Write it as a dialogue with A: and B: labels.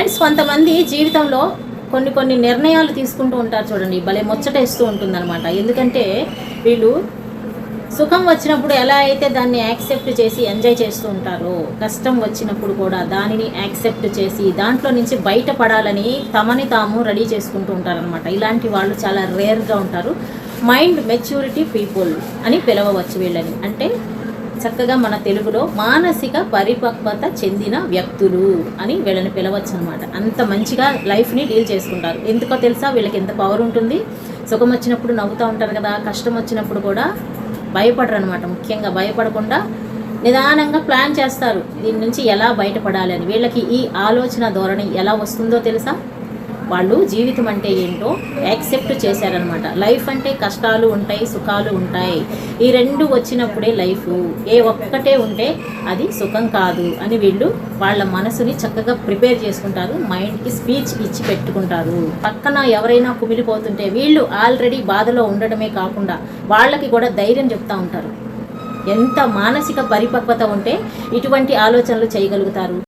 A: Friends కొంతమంది జీవితంలో కొన్ని కొన్ని నిర్ణయాలు తీసుకుంటూ ఉంటారు చూడండి. భలే ముచ్చటేస్తూ ఉంటుందన్నమాట. ఎందుకంటే వీళ్ళు సుఖం వచ్చినప్పుడు ఎలా అయితే దాన్ని యాక్సెప్ట్ చేసి ఎంజాయ్ చేస్తూ ఉంటారో కష్టం వచ్చినప్పుడు కూడా దానిని యాక్సెప్ట్ చేసి దాంట్లో నుంచి బయటపడాలని తమని తాము రెడీ చేసుకుంటూ ఉంటారనమాట ఇలాంటి వాళ్ళు చాలా రేర్గా ఉంటారు. మైండ్ మెచ్యూరిటీ పీపుల్ అని పిలవవచ్చు వీళ్ళని. అంటే చక్కగా మన తెలుగులో మానసిక పరిపక్వత చెందిన వ్యక్తులు అని వీళ్ళని పిలవచ్చు అనమాట అంత మంచిగా లైఫ్ని డీల్ చేసుకుంటారు. ఎందుకో తెలుసా? వీళ్ళకి ఎంత పవర్ ఉంటుంది? సుఖం వచ్చినప్పుడు నవ్వుతూ ఉంటారు కదా కష్టం వచ్చినప్పుడు కూడా భయపడరు అనమాట ముఖ్యంగా భయపడకుండా నిదానంగా ప్లాన్ చేస్తారు. దీని నుంచి ఎలా బయటపడాలి అని. వీళ్ళకి ఈ ఆలోచన ధోరణి ఎలా వస్తుందో తెలుసా? వాళ్ళు జీవితం అంటే ఏంటో యాక్సెప్ట్ చేశారనమాట. లైఫ్ అంటే కష్టాలు ఉంటాయి సుఖాలు ఉంటాయి. ఈ రెండు వచ్చినప్పుడే లైఫ్. ఏ ఒక్కటే ఉంటే అది సుఖం కాదు అని వీళ్ళు వాళ్ళ మనసుని చక్కగా ప్రిపేర్ చేసుకుంటారు. మైండ్కి స్పీచ్ ఇచ్చి పెట్టుకుంటారు. పక్కన ఎవరైనా కుమిలిపోతుంటే వీళ్ళు ఆల్రెడీ బాధలో ఉండడమే కాకుండా వాళ్ళకి కూడా ధైర్యం చెప్తా ఉంటారు. ఎంత మానసిక పరిపక్వత ఉంటే ఇటువంటి ఆలోచనలు చేయగలుగుతారు.